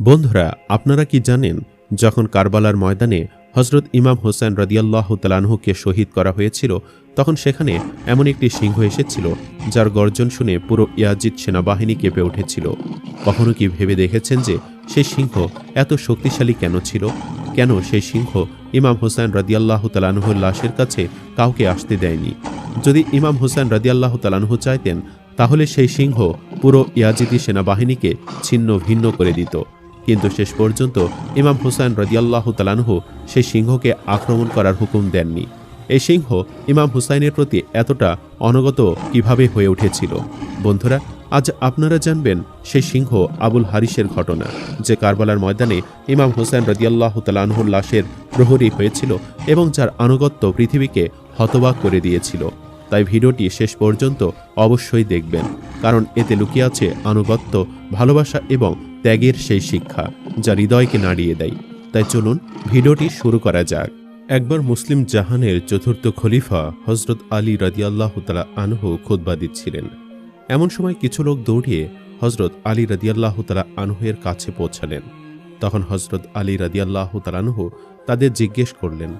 বন্ধুরা, আপনারা কি জানেন, যখন কারবালার ময়দানে হজরত ইমাম হোসেন রদিয়াল্লাহ তালানহুকে শহীদ করা হয়েছিল, তখন সেখানে এমন একটি সিংহ এসেছিল, যার গর্জন শুনে পুরো ইয়াজিদ সেনাবাহিনী কেঁপে উঠেছিল। কখনো কি ভেবে দেখেছেন যে সেই সিংহ এত শক্তিশালী কেন ছিল? কেন সেই সিংহ ইমাম হোসেন রদিয়াল্লাহ তালানহুর লাশের কাছে কাউকে আসতে দেয়নি? যদি ইমাম হোসেন রদিয়াল্লাহ তালানহু চাইতেন, তাহলে সেই সিংহ পুরো ইয়াজিদি সেনাবাহিনীকে ছিন্ন ভিন্ন করে দিত। কিন্তু শেষ পর্যন্ত ইমাম হুসাইন রদিয়াল্লাহ তালানহু সেই সিংহকে আক্রমণ করার হুকুম দেননি। এই সিংহ ইমাম হুসাইনের প্রতি এতটা অনগত কীভাবে হয়ে উঠেছিল? বন্ধুরা, আজ আপনারা জানবেন সেই সিংহ আবুল হারিসের ঘটনা, যে কারবালার ময়দানে ইমাম হুসাইন রদিয়াল্লাহ তালানহুর লাশের প্রহরী হয়েছিল এবং যার আনুগত্য পৃথিবীকে হতবাক করে দিয়েছিল। তাই ভিডিওটি শেষ পর্যন্ত অবশ্যই দেখবেন, কারণ এতে লুকিয়ে আছে আনুগত্য, ভালোবাসা এবং ত্যাগের সেই শিক্ষা যা হৃদয়কে নাড়িয়ে দেয়। তাই চলুন ভিডিওটি শুরু করা যাক। একবার মুসলিম জাহানের চতুর্থ খলিফা হজরত আলী রাদিয়াল্লাহ তালা আনহু খুতবা দিচ্ছিলেন। এমন সময় কিছু লোক দৌড়িয়ে হজরত আলী রাদিয়াল্লাহ তালা আনহুয়ের কাছে পৌঁছালেন। তখন হজরত আলী রাদিয়াল্লাহ তালানহু তাদের জিজ্ঞেস করলেন,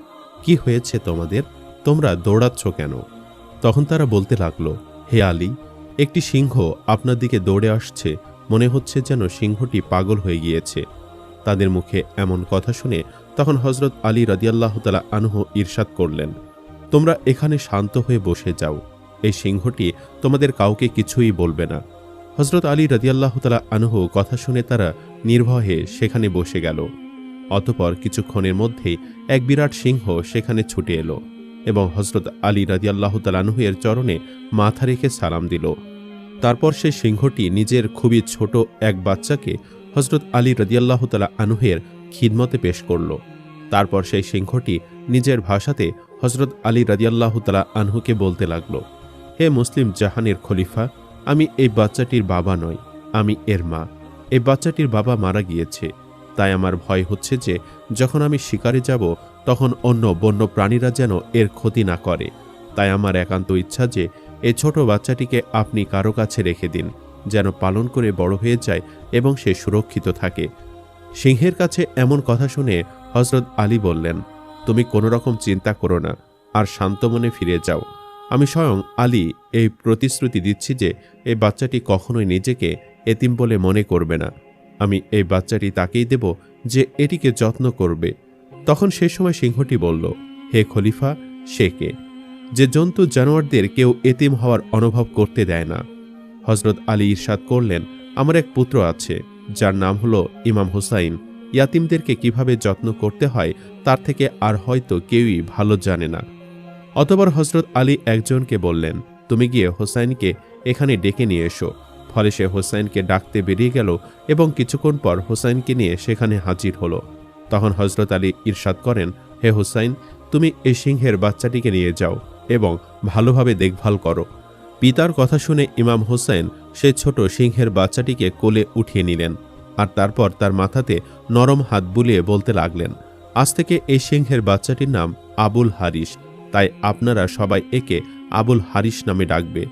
কি হয়েছে তোমাদের? তোমরা দৌড়াচ্ছ কেন? তখন তারা বলতে লাগল, হে আলী, একটি সিংহ আপনার দিকে দৌড়ে আসছে মনে হচ্ছে যেন সিংহটি পাগল হয়ে গিয়েছে। তাদের মুখে এমন কথা শুনে তখন হজরত আলী রাদিয়াল্লাহ তালা আনহু ঈর্ষাদ করলেন, তোমরা এখানে শান্ত হয়ে বসে যাও। এই সিংহটি তোমাদের কাউকে কিছুই বলবে না। হজরত আলী রাদিয়াল্লাহ তালা আনহু কথা শুনে তারা নির্ভয়ে সেখানে বসে গেল। অতপর কিছুক্ষণের মধ্যেই এক বিরাট সিংহ সেখানে ছুটে এলো এবং হজরত আলী রাদিয়াল্লাহ তালানহুয়ের চরণে মাথা রেখে সালাম দিল। তারপর সেই সিংহটি নিজের খুবই ছোট এক বাচ্চাকে হজরত আলী রদিয়াল্লাহ তালা আনুহের খিদমতে পেশ করল। তারপর সেই সিংহটি নিজের ভাষাতে হজরত আলী রদিয়াল্লাহ তালা আনহুকে বলতে লাগল, হে মুসলিম জাহানের খলিফা, আমি এই বাচ্চাটির বাবা নই, আমি এর মা। এই বাচ্চাটির বাবা মারা গিয়েছে। তাই আমার ভয় হচ্ছে যে যখন আমি শিকারে যাব, তখন অন্য বন্য প্রাণীরা যেন এর ক্ষতি না করে। তাই আমার একান্ত ইচ্ছা যে এই ছোট বাচ্চাটিকে আপনি কারও কাছে রেখে দিন, যেন পালন করে বড় হয়ে যায় এবং সে সুরক্ষিত থাকে। সিংহের কাছে এমন কথা শুনে হজরত আলী বললেন, তুমি কোনো রকম চিন্তা করো না, আর শান্ত মনে ফিরে যাও। আমি স্বয়ং আলী এই প্রতিশ্রুতি দিচ্ছি যে এই বাচ্চাটি কখনোই নিজেকে এতিম বলে মনে করবে না। আমি এই বাচ্চাটি তাকেই দেব যে এটিকে যত্ন করবে। তখন সে সময় সিংহটি বলল, হে খলিফা, সে কে? যে জন্তু জানোয়ারদের কেউ এতিম হওয়ার অনুভব করতে দেয় না। হজরত আলী ইরশাদ করলেন, আমার এক পুত্র আছে, যার নাম হলো ইমাম হুসাইন। ইয়াতিমদেরকে কীভাবে যত্ন করতে হয়, তার থেকে আর হয়তো কেউই ভালো জানে না। অতবার হজরত আলী একজনকে বললেন, তুমি গিয়ে হোসাইনকে এখানে ডেকে নিয়ে এসো। ফলে সে হোসাইনকে ডাকতে বেরিয়ে গেল এবং কিছুক্ষণ পর হোসাইনকে নিয়ে সেখানে হাজির হলো। তখন হজরত আলী ইরশাদ করেন, হে হোসাইন, তুমি এই সিংহের বাচ্চাটিকে নিয়ে যাও। এবং ভালোভাবে দেখভাল করো। পিতার কথা শুনে ইমাম হোসেন সে ছোট সিংহের বাচ্চাটিকে কোলে উঠিয়ে নিলেন আর তারপর তার মাথাতে নরম হাত বুলিয়ে বলতে লাগলেন, আজ থেকে এই সিংহের বাচ্চাটির নাম আবুল হারিস তাই আপনারা সবাই একে আবুল হারিস নামে ডাকবে।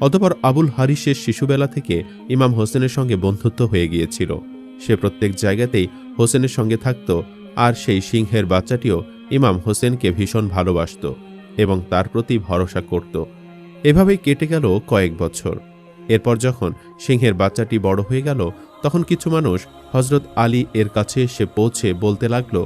অতপর আবুল হারিসের শিশুবেলা থেকে ইমাম হোসেনের সঙ্গে বন্ধুত্ব হয়ে গিয়েছিল। সে প্রত্যেক জায়গাতেই হোসেনের সঙ্গে থাকত আর সেই সিংহের বাচ্চাটিও ইমাম হোসেনকে ভীষণ ভালোবাসত। এবং তার প্রতি ভরসা করত। এভাবেই কেটে গেল কয়েক বছর। এরপর যখন সিংহের বাচ্চাটি বড় হয়ে গেল, তখন কিছু মানুষ হজরত আলী এর কাছে এসে পৌঁছে বলতে লাগল,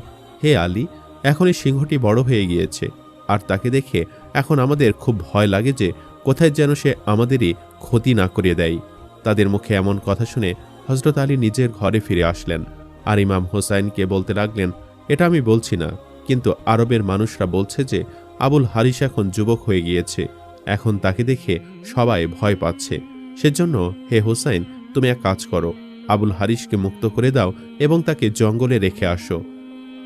হে আলী এখন এই সিংহটি বড় হয়ে গিয়েছে। আর তাকে দেখে এখন আমাদের খুব ভয় লাগে যে কোথায় যেন সে আমাদেরই ক্ষতি না করে দেয়। তাদের মুখে এমন কথা শুনে হজরত আলী নিজের ঘরে ফিরে আসলেন। আর ইমাম হোসাইনকে বলতে লাগলেন, এটা আমি বলছি না, কিন্তু আরবের মানুষরা বলছে যে আবুল হারিস এখন যুবক হয়ে গিয়েছে। এখন তাকে দেখে সবাই ভয় পাচ্ছে। সেজন্য, হে হোসাইন, তুমি এক কাজ করো। আবুল হারিসকে মুক্ত করে দাও এবং তাকে জঙ্গলে রেখে আসো।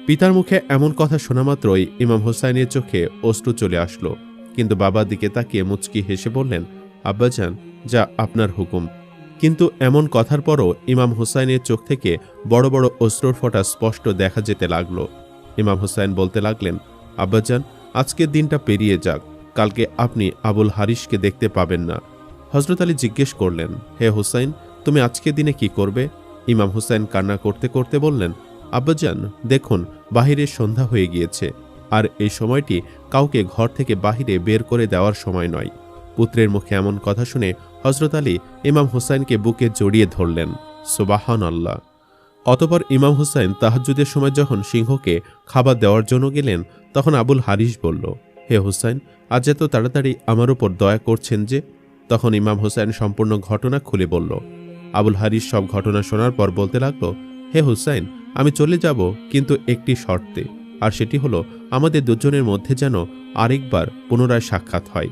পিতার মুখে এমন কথা শোনা মাত্রই ইমাম হোসাইনের চোখে অশ্রু চলে আসলো। কিন্তু বাবার দিকে তাকিয়ে মুচকি হেসে বললেন, আব্বাজান, যা আপনার হুকুম। কিন্তু এমন কথার পরও ইমাম হুসাইনের চোখ থেকে বড় বড় অশ্রুর ফোঁটা স্পষ্ট দেখা যেতে লাগল। ইমাম হুসাইন বলতে লাগলেন, আব্বাজান আজকের দিনটা পেরিয়ে যাক, কালকে আপনি আবুল হারিসকে দেখতে পাবেন না। হজরত আলী জিজ্ঞেস করলেন, হে হুসাইন, তুমি আজকের দিনে কি করবে? ইমাম হুসাইন কান্না করতে করতে বললেন, আব্বাজান, দেখুন, বাহিরে সন্ধ্যা হয়ে গিয়েছে, আর এই সময়টি কাউকে ঘর থেকে বাহিরে বের করে দেওয়ার সময় নয়। পুত্রের মুখে এমন কথা শুনে হজরত আলী ইমাম হুসাইনকে বুকে জড়িয়ে ধরলেন। সুবাহান আল্লাহ অতপর ইমাম হুসাইন তাহাজ্জুদের সময় যখন সিংহকে খাবার দেওয়ার জন্য গেলেন, তখন আবুল হারিস বলল, হে হুসাইন, আজ এত তাড়াতাড়ি আমার উপর দয়া করছেন যে? তখন ইমাম হুসাইন সম্পূর্ণ ঘটনা খুলে বলল। আবুল হারিস সব ঘটনা শোনার পর বলতে লাগল, হে হুসাইন, আমি চলে যাব, কিন্তু একটি শর্তে, আর সেটি হলো, আমাদের দুজনের মধ্যে যেন আরেকবার পুনরায় সাক্ষাৎ হয়।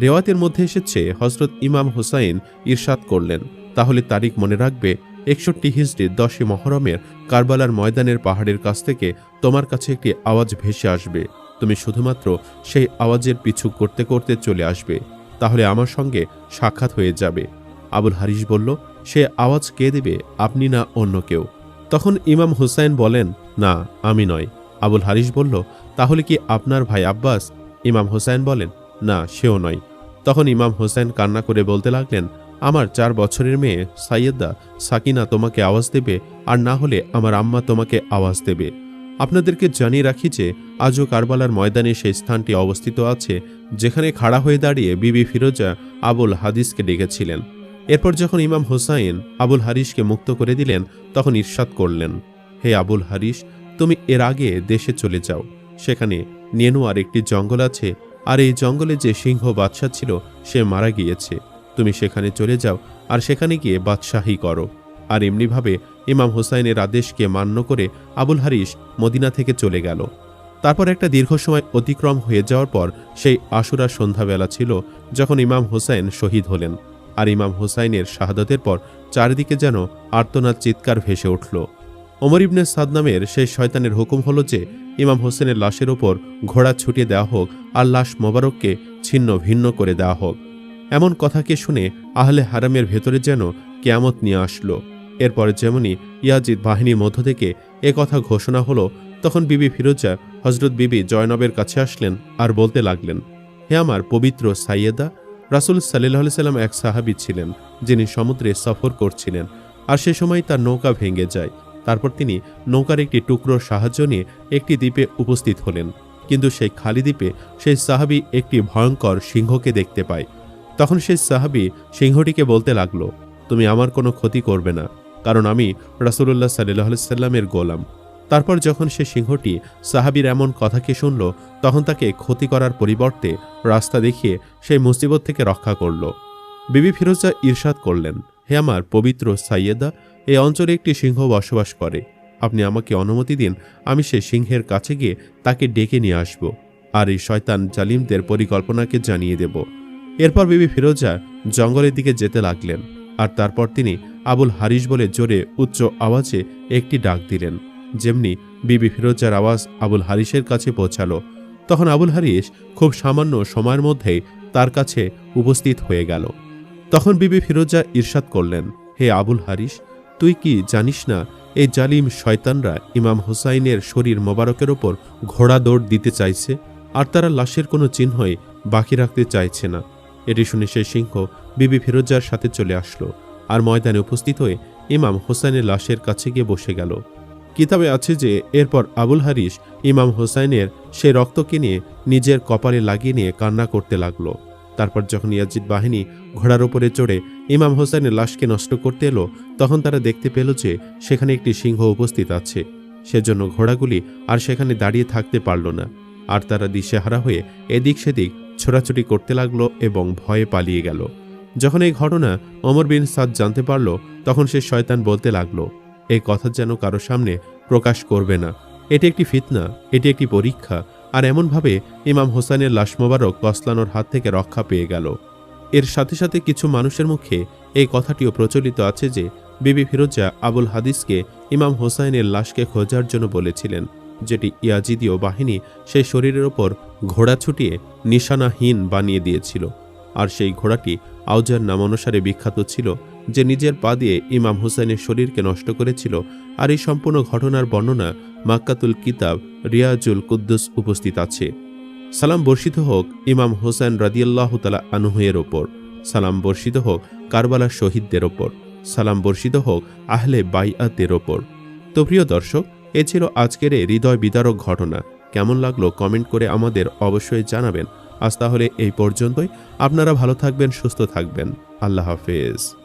রেওয়াতের মধ্যে এসেছে হজরত ইমাম হুসাইন ইরশাদ করলেন। তাহলে তারিখ মনে রাখবে একষট্টি হিজড়ির দশই মহরমের কারবালার ময়দানের পাহাড়ের কাছ থেকে তোমার কাছে একটি আওয়াজ ভেসে আসবে। তুমি শুধুমাত্র সেই আওয়াজের পিছু করতে করতে চলে আসবে। তাহলে আমার সঙ্গে সাক্ষাৎ হয়ে যাবে। আবুল হারিস বলল, সে আওয়াজ কে দেবে, আপনি না অন্য কেউ? তখন ইমাম হুসাইন বলেন, না, আমি নয়। আবুল হারিস বলল, তাহলে কি আপনার ভাই আব্বাস? ইমাম হুসাইন বলেন, না, সেও নয়। তখন ইমাম হোসেন কান্না করে বলতে লাগলেন আমার চার বছরের মেয়ে সাইয়েদা, সাকিনা তোমাকে আওয়াজ দেবে আর না হলে আমার আম্মা তোমাকে আওয়াজ দেবে। আপনাদেরকে জানিয়ে রাখি যে আজও কারবালার ময়দানে সেই স্থানটি অবস্থিত আছে, যেখানে খাড়া হয়ে দাঁড়িয়ে বিবি ফিরোজা আবুল হাদিসকে ডেকেছিলেন। এরপর যখন ইমাম হোসাইন আবুল হারিসকে মুক্ত করে দিলেন, তখন ঈর্ষাদ করলেন, হে আবুল হারিস, তুমি এর আগে দেশে চলে যাও। সেখানে নেনুয়ার একটি জঙ্গল আছে, আর এই জঙ্গলে যে সিংহ বাদশাহ ছিল, সে মারা গিয়েছে। তুমি সেখানে চলে যাও আর সেখানে গিয়ে বাদশাহী করো। আর এমনিভাবে ইমাম হোসাইনের আদেশকে মান্য করে আবুল হারিস মদিনা থেকে চলে গেল। তারপর একটা দীর্ঘ সময় অতিক্রম হয়ে যাওয়ার পর সেই আশুরা সন্ধ্যাবেলা ছিল যখন ইমাম হোসাইন শহীদ হলেন। আর ইমাম হোসাইনের শাহাদতের পর চারিদিকে যেন আর্তনাদ চিৎকার ভেসে উঠল। ওমর ইবনে সাদ নামের সেই শয়তানের হুকুম হলো যে, ইমাম হোসেনের লাশের ওপর ঘোড়া ছুটিয়ে দেওয়া হোক আর লাশ মোবারককে ছিন্ন ভিন্ন করে দেওয়া হোক। এমন কথাকে শুনে আহলে হারামের ভেতরে যেন কেয়ামত নিয়ে আসলো। এরপরে যেমনই ইয়াজিদ বাহিনীর মধ্য থেকে এ কথা ঘোষণা হলো, তখন বিবি ফিরোজা হজরত বিবি জয়নবের কাছে আসলেন আর বলতে লাগলেন, হে আমার পবিত্র সাইয়েদা, রাসুল সাল্লাহ সাল্লাম এক সাহাবি ছিলেন, যিনি সমুদ্রে সফর করছিলেন, আর সে সময় তার নৌকা ভেঙে যায়। তারপর তিনি নৌকার একটি টুকরোর সাহায্য নিয়ে একটি দ্বীপে উপস্থিত হলেন। কিন্তু সেই খালি দ্বীপে সেই সাহাবি একটি ভয়ঙ্কর সিংহকে দেখতে পায়। তখন সেই সাহাবি সিংহটিকে বলতে লাগল, তুমি আমার কোনো ক্ষতি করবে না, কারণ আমি রাসুল্লাহ সাল্লাহ সাল্লামের গোলাম। তারপর যখন সে সিংহটি সাহাবির এমন কথাকে শুনল, তখন তাকে ক্ষতি করার পরিবর্তে রাস্তা দেখিয়ে সেই মুসিবত থেকে রক্ষা করল। বিবি ফিরোজা ঈর্ষাদ করলেন, হে আমার পবিত্র সাইয়েদা, এই অঞ্চলে একটি সিংহ বসবাস করে। আপনি আমাকে অনুমতি দিন, আমি সে সিংহের কাছে গিয়ে তাকে ডেকে নিয়ে আসব, আর এই শয়তান জালিমদের পরিকল্পনাকে জানিয়ে দেব। এরপর বিবি ফিরোজা জঙ্গলের দিকে যেতে লাগলেন, আর তারপর তিনি আবুল হারিস বলে জোরে উচ্চ আওয়াজে একটি ডাক দিলেন। যেমনি বিবি ফিরোজার আওয়াজ আবুল হারিসের কাছে পৌঁছালো, তখন আবুল হারিস খুব সামান্য সময়ের মধ্যেই তার কাছে উপস্থিত হয়ে গেল। তখন বিবি ফিরোজা ঈর্ষাদ করলেন, হে আবুল হারিস তুই কি জানিস না, এই জালিম শয়তানরা ইমাম হোসাইনের শরীর মোবারকের ওপর ঘোড়া দৌড় দিতে চাইছে, আর তারা লাশের কোনো চিহ্নই বাকি রাখতে চাইছে না। এটি শুনে সেই সিংহ বিবি ফিরোজার সাথে চলে আসলো আর ময়দানে উপস্থিত হয়ে ইমাম হোসাইনের লাশের কাছে গিয়ে বসে গেল। কিতাবে আছে যে এরপর আবুল হারিস ইমাম হোসাইনের সে রক্তকে নিয়ে নিজের কপালে লাগিয়ে নিয়ে কান্না করতে লাগল। তারপর যখন ইয়াজিদ বাহিনী ঘোড়ার ওপরে চড়ে ইমাম হোসাইনের লাশকে নষ্ট করতে এলো, তখন তারা দেখতে পেল যে সেখানে একটি সিংহ উপস্থিত আছে। সেজন্য ঘোড়াগুলি আর সেখানে দাঁড়িয়ে থাকতে পারল না। আর তারা দিশেহারা হয়ে এদিক সেদিক ছোড়াছুটি করতে লাগল এবং ভয়ে পালিয়ে গেল। যখন এই ঘটনা অমর বিন সাদ জানতে পারল, তখন সে শয়তান বলতে লাগল এই কথা যেন কারও সামনে প্রকাশ করবে না। এটি একটি ফিতনা, এটি একটি পরীক্ষা, আর এমনভাবে ইমাম হোসেনের লাশ মোবারক কসলানোর হাত থেকে রক্ষা পেয়ে গেল। এর সাথে সাথে কিছু মানুষের মুখে এই কথাটিও প্রচলিত আছে যে, বিবি ফিরোজা আবুল হাদিসকে ইমাম হোসাইনের লাশকে খোঁজার জন্য বলেছিলেন। যেটি ইয়াজিদীয় বাহিনী সেই শরীরের ওপর ঘোড়া ছুটিয়ে নিশানাহীন বানিয়ে দিয়েছিল। আর সেই ঘোড়াটি আউজার নাম অনুসারে বিখ্যাত ছিল, যে নিজের পা দিয়ে ইমাম হুসাইনের শরীরকে নষ্ট করেছিল আর এই সম্পূর্ণ ঘটনার বর্ণনা মাক্কাতুল কিতাব রিয়াজুল কুদ্দুস উপস্থিত আছে। সালাম বর্ষিত হোক ইমাম হোসেন রাদিয়াল্লাহ তালা আনুহের ওপর। সালাম বর্ষিত হোক কারবালা শহীদদের ওপর। সালাম বর্ষিত হোক আহলে বাইয়াতের ওপর। তো প্রিয় দর্শক এ ছিল আজকের এই হৃদয় বিদারক ঘটনা। কেমন লাগল কমেন্ট করে আমাদের অবশ্যই জানাবেন। আজ তাহলে এই পর্যন্তই। আপনারা ভালো থাকবেন, সুস্থ থাকবেন। আল্লাহ হাফেজ।